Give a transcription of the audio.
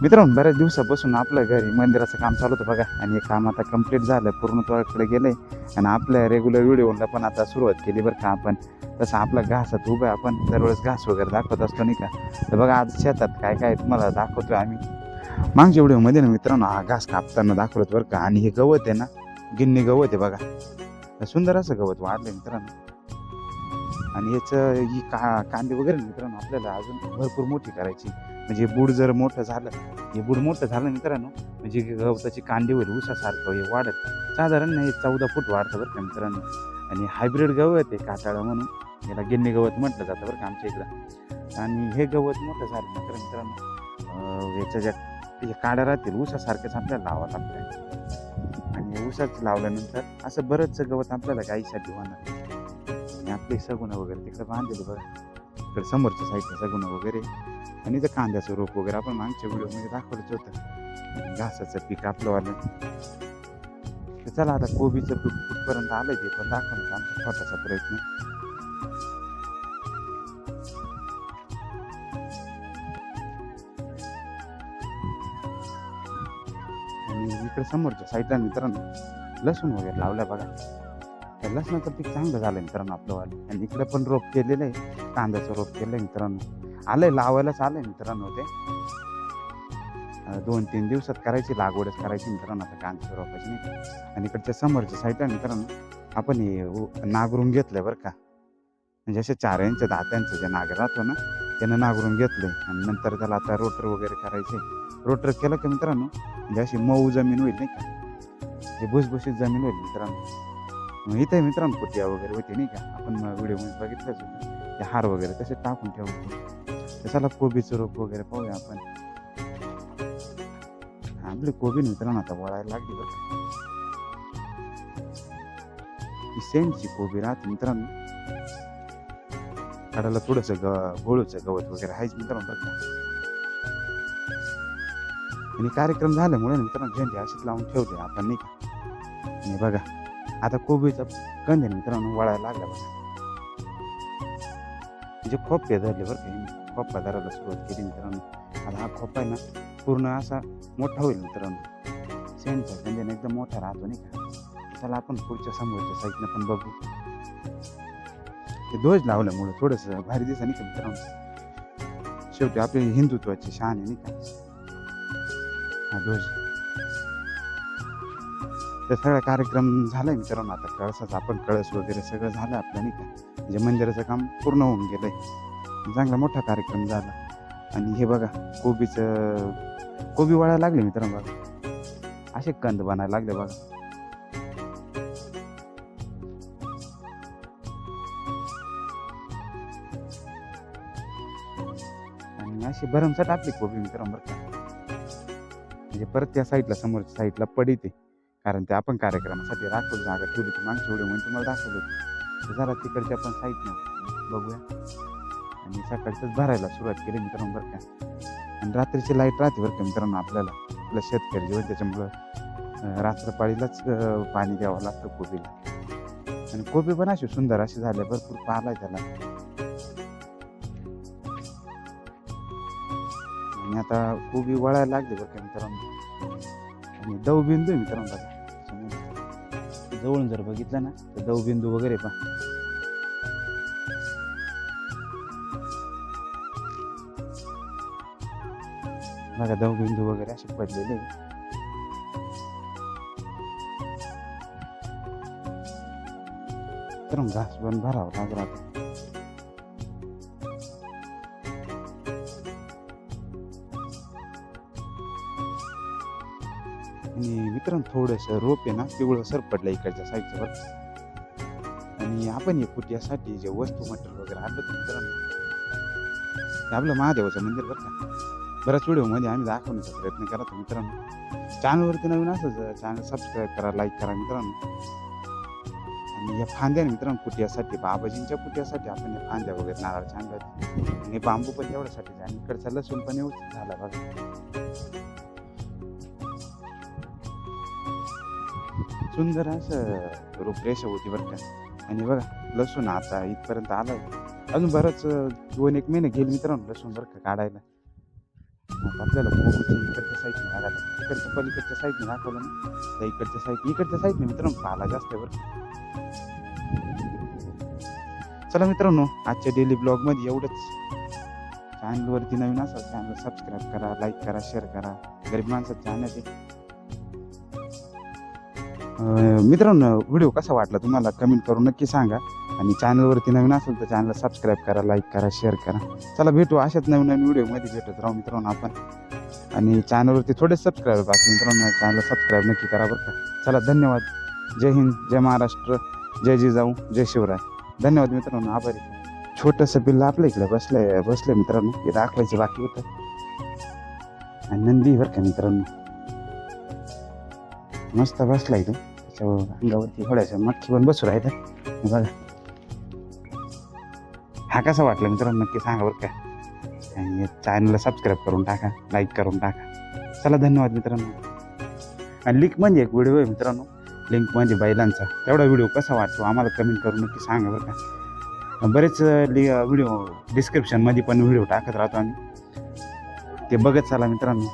मित्रांनो बऱ्याच दिवसापासून आपलं घरी मंदिराचं काम चालू होतं बघा. आणि हे काम आता कंप्लीट झालं पूर्णत्वाकडे आहे आणि आपल्या रेग्युलर व्हिडिओला पण आता सुरुवात केली बरं का आपण. तसं आपला घासात उभं आहे आपण दरवेळेस घास वगैरे दाखवत असतो नाही का? तर बघा आज शेतात काय काय तुम्हाला दाखवतो आम्ही. मागच्या व्हिडिओमध्ये ना मित्रांनो हा घास कापताना दाखवत बरं का? आणि हे गवत आहे ना गिन्नी गवत आहे बघा. सुंदर असं गवत वाढलं मित्रांनो. आणि याचं ही का कांदे वगैरे मित्रांनो आपल्याला अजून भरपूर मोठी करायची. म्हणजे बूड जर मोठं झालं हे बूड मोठं झालं मित्रांनो म्हणजे गवताची कांदी होईल उसासारखं हे वाढत. साधारण नाही चौदा फूट वाढतं बरं का मित्रांनो. आणि हायब्रिड गवत आहे काटाळं म्हणून. याला गिन्नी गवत म्हटलं जातं बरं का आमच्या इकडं. आणि हे गवत मोठं झालं तर मित्रांनो. याच्या ज्या त्याच्या काड्या राहतील उसासारखंच आपल्याला लावावं लागतं आणि उसाच लावल्यानंतर असं बरंचसं गवत आपल्याला गाईसाठी होणार. आणि आपले सगुणं वगैरे तिकडं बांधलेलं बघा इकडे समोरच्या साईडला सगुणं वगैरे. आणि जर कांद्याचं रोप वगैरे आपण मागच्या व्हिडिओमध्ये दाखवलंच होतं. घासाचं पीक आपलं आलं तर चला आता कोबीचं पीक कुठपर्यंत आलं ते पण दाखवण्याचा आमचा छोटासा प्रयत्न. आणि इकडे समोरच्या साईडला मित्रांनो लसूण वगैरे लावलं बघा. त्या लसणाचं पीक चांगलं झालं मित्रांनो आपलं वालं. आणि इकडे पण रोप केलेलं आहे. कांद्याचं रोप केलं आहे मित्रांनो. आलंय लावायलाच आलंय मित्रांनो ते. दोन तीन दिवसात करायची लागवडच करायची मित्रांनो आता कांदा रोपायची नाही आणि इकडच्या समोरच्या साईडला मित्रांनो आपण हे नागरून घेतलं घेतलंय बरं का? म्हणजे असे चाऱ्यांच्या दात्यांचं जे नागर राहतो ना त्यानं नागरून घेतलंय. आणि नंतर त्याला आता रोटर वगैरे करायचे रोटर केलं का मित्रांनो म्हणजे अशी मऊ जमीन होईल नाही का? जे भुसभुशीत जमीन होईल मित्रांनो. मग इथे मित्रांनो कुटिया वगैरे होती नाही का? आपण व्हिडिओमध्ये बघितलंच होतं. ते हार वगैरे तसे टाकून ठेवतो चला कोबीचं रोप वगैरे पाहूया आपण. आपली कोबी मित्रांनो आता वळायला लागली बरं सेंटची कोबी राहते मित्रांनो. काढायला थोडंसं ग गोळूचं गवत वगैरे आहेच मित्रांनो बरं आणि कार्यक्रम झाल्यामुळे मित्रांनो झेंडे अशीच लावून ठेवते आपण नाही का? आणि बघा आता कोबीचा कंद मित्रांनो वळायला लागला बघा. म्हणजे खोपे धरले बरं काही हिने. खोपा धरायला सुरुवात केली मित्रांनो. आता हा खोपा आहे ना पूर्ण असा मोठा होईल मित्रांनो. सेंटचा म्हणजे एकदम मोठा राहतो नाही का? त्याला आपण पुढच्या समोरच्या साईडनं पण बघू. ते ध्वज लावल्यामुळे थोडंसं भारी दिसा नाही का मित्रांनो? शेवटी आपली हिंदुत्वाची शान आहे नाही का? हा ध्वज. तर सगळा कार्यक्रम झालाय मित्रांनो. आता कळसाचा आपण कळस वगैरे सगळं झालं आपलं नाही का? म्हणजे मंदिराचं काम पूर्ण होऊन गेलंय. चांगला मोठा कार्यक्रम झाला. आणि हे बघा कोबीचं कोबी वळायला लागले मित्रांनो बघा. असे कंद बनायला लागले बघा. आणि अशी भरमसाठ आपली कोबी मित्रांनो बरं का. म्हणजे परत त्या साईडला समोरच्या साईडला पडिते. कारण ते आपण कार्यक्रमासाठी राखवलं जागा ठेवली ती मागच्या एवढे म्हणून तुम्हाला दाखवलं जरा तिकडच्या पण साईडनं बघूया. आणि सकाळचंच भरायला सुरुवात केली मित्रांनो बरं का. आणि रात्रीची लाइट राहते बरं का मित्रांनो आपल्याला. आपलं शेतकरी जेव्हा त्याच्यामुळं रात्रपाळीलाच पाणी द्यावं लागतं कोबीला. आणि कोबी पण अशी सुंदर अशी झाल्या भरपूर पालाय त्याला. आणि आता कोबी वळायला लागली बरं का मित्रांनो. आणि दवबिंदू आहे मित्रांनो बघा. जवळून जर बघितलं ना तर दवबिंदू वगैरे पण बघा दवबिंदू वगैरे असे पडलेले तर घास पण भरावं लागला आणि मित्रांनो थोडंसं रोप आहे ना पिवळं सर पडलं इकडच्या साईडचं आणि आपण हे कुटियासाठी जे वस्तू मटेरियल वगैरे आणलं मित्रांनो आपलं महादेवाचं मंदिर बरं का? बऱ्याच व्हिडिओमध्ये आम्ही दाखवण्याचा प्रयत्न करतो मित्रांनो. चॅनलवरती नवीन असंच चॅनल सबस्क्राईब करा लाईक करा मित्रांनो. आणि या फांद्या मित्रांनो कुटियासाठी बाबाजींच्या कुटियासाठी आपण या फांद्या वगैरे नारळाच्या आणल्या आणि बांबू पण तेवढ्यासाठी आणि इकडचा लसूण पण व्यवस्थित झाला बघा. सुंदर असं रूपरेषा होती बरं का. आणि बघा लसूण आता इथपर्यंत आलाय. अजून बरंच दोन एक महिने गेले मित्रांनो लसूण बरं का काढायला. आता आपल्याला कोबीच्या इकडच्या साईडने बघायला इकडच्या पलीकडच्या साईडने दाखवलं ना तर इकडच्या साईड इकडच्या साईडने मित्रांनो पाला जास्त आहे बरं. चला मित्रांनो आजच्या डेली ब्लॉगमध्ये एवढंच. चॅनलवरती नवीन असाल चॅनल सबस्क्राईब करा लाईक करा शेअर करा. गरीब माणसाचं चॅनल आहे. मित्रांनो व्हिडिओ कसा वाटला तुम्हाला? कमेंट करून नक्की सांगा. आणि चॅनलवरती नवीन असेल तर चॅनलला सबस्क्राईब करा लाईक करा शेअर करा. चला भेटू अशाच नवीन नवीन व्हिडिओमध्ये. भेटत राहू मित्रांनो आपण. आणि चॅनलवरती थोडे सबस्क्राईब बाकी मित्रांनो चॅनलला सबस्क्राईब नक्की करा बरं का. चला धन्यवाद. जय हिंद जय महाराष्ट्र जय जिजाऊ जय शिवराय. धन्यवाद मित्रांनो आभारी छोटंसं पिल्लं आपल्या इकडे बसलंय बसलंय मित्रांनो. हे दाखवायचं बाकी होतं. आणि नंदी बरं का मित्रांनो. मस्त बसला इथं त्याच्या अंगावरती थोड्याशा मच्छी पण बसू राहतात बघा. हा कसा वाटला मित्रांनो? नक्की सांगा बरं का. आणि चॅनलला सबस्क्राईब करून टाका लाईक करून टाका. चला धन्यवाद मित्रांनो. आणि लिंक म्हणजे एक व्हिडिओ आहे मित्रांनो. लिंक म्हणजे बैलांचा. तेवढा व्हिडिओ कसा वाटतो आम्हाला कमेंट करून नक्की सांगा बरं का. बरेच लि व्हिडिओ डिस्क्रिप्शनमध्ये पण व्हिडिओ टाकत राहतो आम्ही. ते बघत चला मित्रांनो.